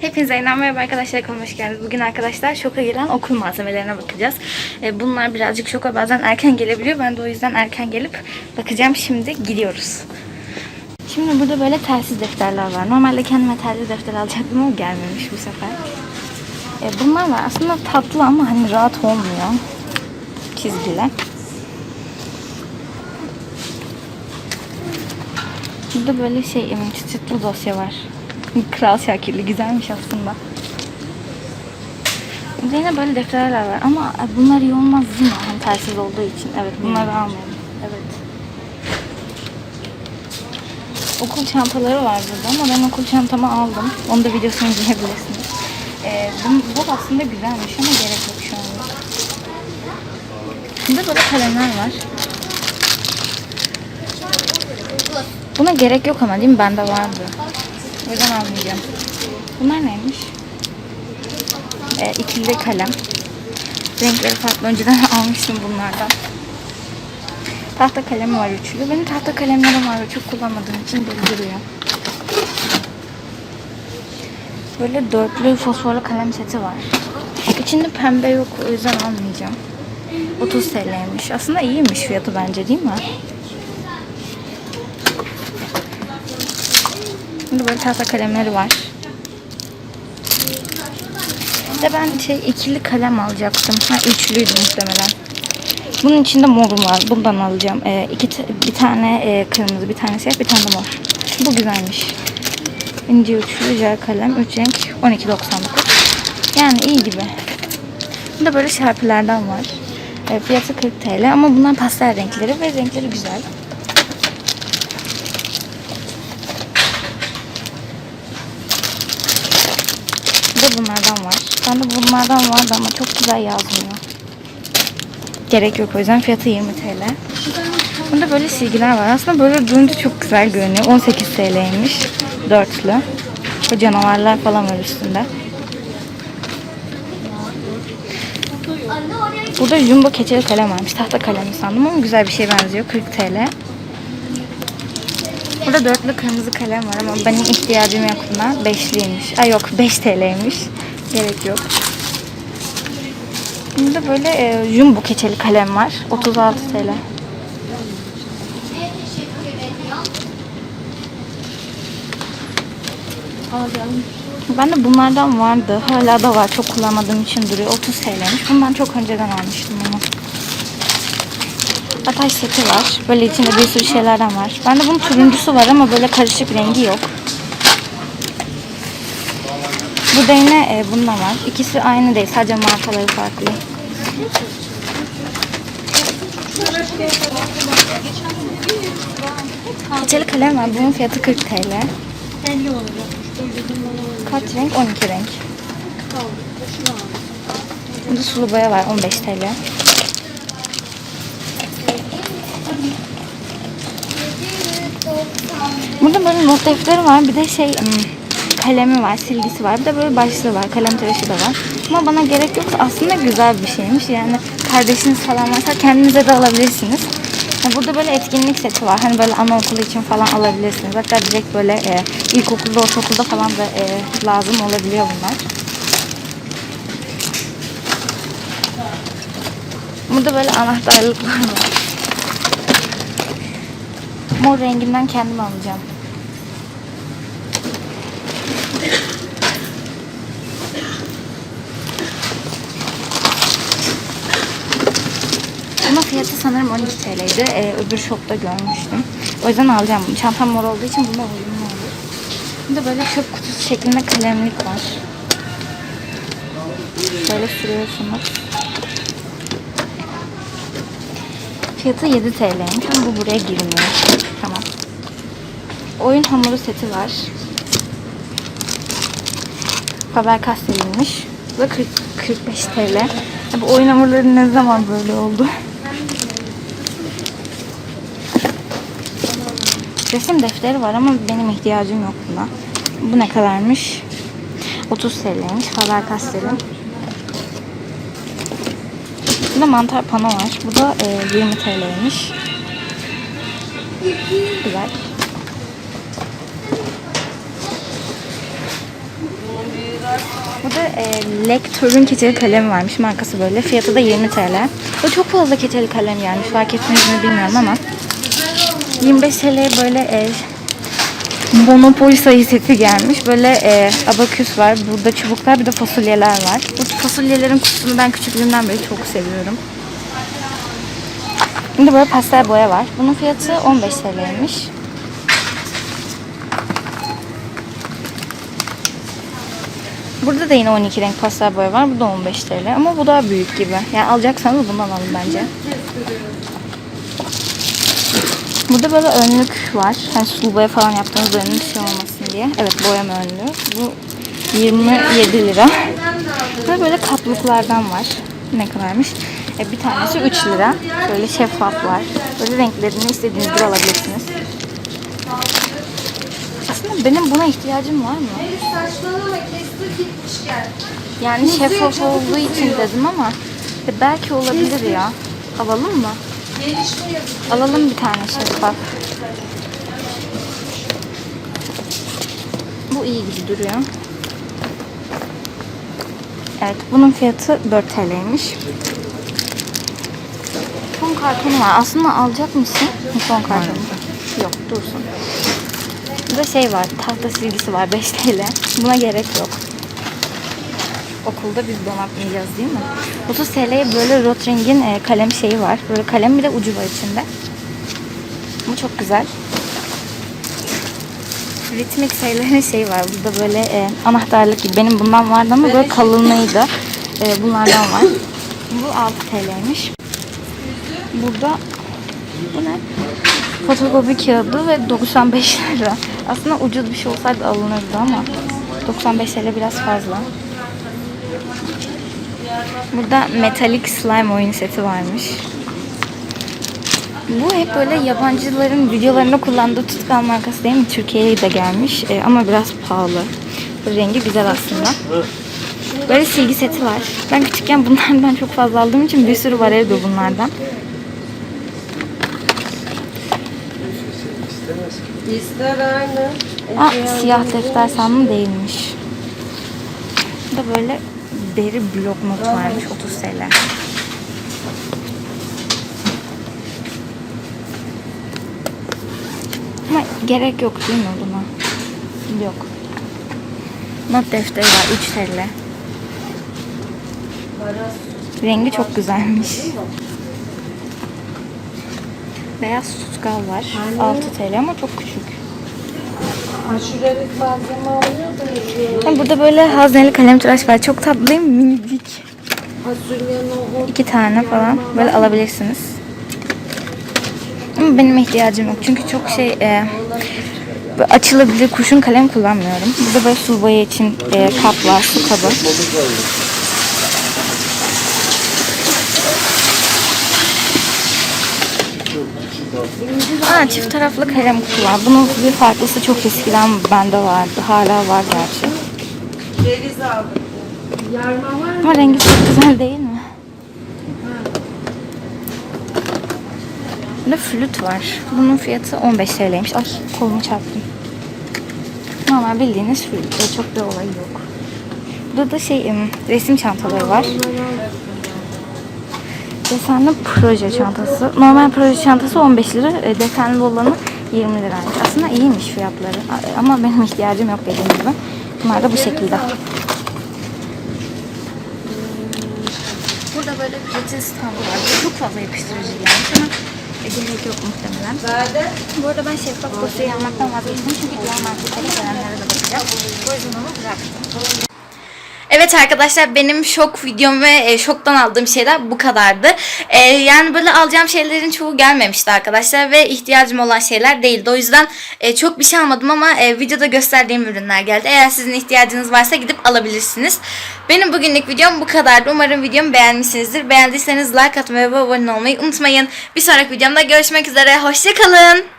Hepinize yeniden merhaba arkadaşlar kanalıma hoş geldiniz. Bugün arkadaşlar şoka giren okul malzemelerine bakacağız. Ee, bunlar birazcık şoka bazen erken gelebiliyor. Ben de o yüzden erken gelip bakacağım. Şimdi gidiyoruz. Şimdi burada böyle telsiz defterler var. Normalde kendime telsiz defter alacaktım ama gelmemiş bu sefer. Ee, bunlar var. Aslında tatlı ama hani rahat olmuyor. Çizgiler. Burada böyle şey ım, çıtlı dosya var. Kral Şakirli güzelmiş aslında. Yine böyle defterler var ama bunlar iyi olmaz değil mi? Hani telsiz olduğu için. Evet bunları almayalım. Evet. Okul çantaları var burada ama ben okul çantamı aldım. Onu da videosunu izleyebilirsiniz. Ee, bu, bu aslında güzelmiş ama gerek yok şu anda. Burada böyle kalemler var. Buna gerek yok ama değil mi? Bende vardı. O yüzden almayacağım. Bunlar neymiş? Ee, ikili kalem. Renkleri farklı. Önceden almıştım bunlardan. Tahta kalemi var üçlü. Benim tahta kalemlerim var ve çok kullanmadığım için duruyor. Böyle dörtlü fosforlu kalem seti var. İçinde pembe yok. O yüzden almayacağım. 30 TL'ymiş. Aslında iyiymiş fiyatı bence değil mi? Böyle tahta kalemleri var. De ben şey ikili kalem alacaktım. Ha üçlüydü muhtemelen. Bunun içinde mor var. Bundan alacağım. Ee, iki bir tane e, kırmızı, bir tane siyah, bir tane de mor. Bu güzelmiş. İnce üçlü jel kalem. Üç renk 12.99. Yani iyi gibi. Burada böyle şarpilerden var. E, fiyatı 40 TL ama bunlar pastel renkleri ve renkleri güzel. De bunlardan var. Ben de bunlardan vardı ama çok güzel yazmıyor. Gerek yok o yüzden fiyatı 20 TL. Burada böyle silgiler var. Aslında böyle durunca çok güzel görünüyor. 18 TL'ymiş. Dörtlü. Bu canavarlar falan var üstünde. Burada jumbo keçeli kalem varmış. Tahta kalemi sandım ama güzel bir şeye benziyor. 40 TL. Burada dörtlü kırmızı kalem var ama benim ihtiyacım yok buna. Beşliymiş. Ay yok 5 TL'ymiş. Gerek yok. Burada böyle e, jumbo keçeli kalem var. 36 TL. Ben de bunlardan vardı. Hala da var. Çok kullanmadığım için duruyor. 30 TL'ymiş. Bundan çok önceden almıştım bunu. Ataş seti var. Böyle içinde bir sürü şeylerden var. Bende bunun turuncusu var ama böyle karışık rengi yok. Bu da yine e, bundan var. İkisi aynı değil. Sadece markaları farklı. Keçeli kalem var. Bunun fiyatı 40 TL. 50 olacak. Kaç renk? 12 renk. Burada sulu boya var 15 TL. Burada böyle not defteri var. Bir de şey ım, kalemi var, silgisi var. Bir de böyle başlığı var. Kalem tıraşı da var. Ama bana gerek yok. Aslında güzel bir şeymiş. Yani kardeşiniz falan varsa kendinize de alabilirsiniz. Ya Burada böyle etkinlik seti var. Hani böyle anaokulu için falan alabilirsiniz. Hatta direkt böyle e, ilkokulda, ortaokulda falan da e, lazım olabiliyor bunlar. Burada böyle anahtarlıklar var. Mor renginden kendim alacağım. Bunun fiyatı sanırım 12 TL'ydi. Ee, öbür shopta görmüştüm. O yüzden alacağım bunu. Çantam mor olduğu için buna uyumlu olur. Burada böyle çöp kutusu şeklinde kalemlik var. Böyle sürüyorsunuz. Fiyatı 7 TL'ymiş ama bu buraya girmiyor. Tamam. Oyun hamuru seti var. Faber-Castell'inmiş. Bu da 40, 45 TL. Ya bu oyun hamurları ne zaman böyle oldu? Resim defteri var ama benim ihtiyacım yok buna. Bu ne kadarmış? 30 TL'ymiş. Faber-Castell'in. Burada mantar pano var. Bu da e, 20 TL'ymiş. Güzel. Burada e, Lector'un keçeli kalemi varmış. Markası böyle. Fiyatı da 20 TL. Bu çok fazla keçeli kalem yani. Fark ettiniz mi bilmiyorum ama. 25 TL'ye böyle e, Monopoly sayı seti gelmiş. Böyle e, abaküs var. Burada çubuklar bir de fasulyeler var. Bu fasulyelerin kutusunu ben küçüklüğümden beri çok seviyorum. Şimdi böyle pastel boya var. Bunun fiyatı 15 TL'ymiş. Burada da yine 12 renk pastel boya var. Bu da 15 TL. Ama bu daha büyük gibi. Yani alacaksanız bundan alın bence. Burada böyle önlük var. Hani sulu boya falan yaptığınızda önlük şey olmasın diye. Evet boyama önlüğü. Bu 27 lira. Burada böyle kaplıklardan var. Ne kadarmış? E, bir tanesi 3 lira. Böyle şeffaf var. Böyle renklerini istediğiniz gibi alabilirsiniz. Aslında benim buna ihtiyacım var mı? Saçmalama kestir gitmiş gel. Yani şeffaf olduğu için dedim ama e, belki olabilir ya. Alalım mı? Alalım bir tane şeffaf. Bu iyi gibi duruyor. Evet, bunun fiyatı 4 TL'ymiş. Son kartonu var. Aslında alacak mısın? Son kartonu. Yok, dursun. Burada şey var, tahta silgisi var 5 TL. Buna gerek yok. Okulda biz donatmayacağız değil mi? 30 TL'ye böyle Rotring'in e, kalem şeyi var. Böyle kalem bir de ucu var içinde. Bu çok güzel. Ritmik sayıların şey var. Burada böyle e, anahtarlık gibi. Benim bundan vardı ama böyle kalınlığıydı. E, bunlardan var. Bu 6 TL'ymiş. Burada bu ne? Fotokopi kağıdı ve 95 lira. Aslında ucuz bir şey olsaydı alınırdı ama 95 TL biraz fazla. Burada metalik slime oyun seti varmış. Bu hep böyle yabancıların videolarında kullandığı tutkal markası değil mi? Türkiye'ye de gelmiş Ee, ama biraz pahalı. Bu rengi güzel aslında. Böyle silgi seti var. Ben küçükken bunlardan çok fazla aldığım için bir sürü var evde bunlardan. Aa, siyah defter sandım değilmiş. Burada böyle deri blok not varmış 30 TL. Ama gerek yok değil mi buna? Yok. Not defteri var 3 TL. Rengi çok güzelmiş. Beyaz tutkal var. 6 TL ama çok küçük. Aşurelik malzeme alıyor da Ha, Burada böyle hazneli kalem tıraş var. Çok tatlıyım. Minicik. İki tane falan. Böyle alabilirsiniz. Ama benim ihtiyacım yok. Çünkü çok şey e, açılabilir kurşun kalem kullanmıyorum. Burada böyle sulu boya için e, kap var. Su kabı. Aa, çift taraflı kalem kutu var. Bunun bir farklısı çok eskiden bende vardı. Hala var gerçi. ceviz aldım. Yarma var mı? Ama rengi çok güzel değil mi? Burada flüt var. Bunun fiyatı 15 TL'ymiş. Ay kolumu çarptım. Normal bildiğiniz flüt. Çok bir olayı yok. Burada da şey resim çantaları var. Desenli proje çantası. Normal proje çantası 15 lira. e, Desenli olanı 20 liraymış. Aslında iyiymiş fiyatları. A- Ama benim ihtiyacım yok dediğim gibi. Bunlar da bu şekilde. Burada böyle reçel standı var. Çok fazla yapıştırıcı gelmiş ama e, gerek yok muhtemelen. Bu arada ben şeffaf dosyayı almaktan vazgeçtim çünkü diğer marketlere gelenlere de bakacağım. O yüzden onu bıraktım. Evet arkadaşlar benim şok videom ve e, şoktan aldığım şeyler bu kadardı. E, yani böyle alacağım şeylerin çoğu gelmemişti arkadaşlar ve ihtiyacım olan şeyler değildi. O yüzden e, çok bir şey almadım ama videoda gösterdiğim ürünler geldi. Eğer sizin ihtiyacınız varsa gidip alabilirsiniz. Benim bugünlük videom bu kadardı. Umarım videomu beğenmişsinizdir. Beğendiyseniz like atmayı ve abone olmayı unutmayın. Bir sonraki videomda görüşmek üzere. Hoşçakalın.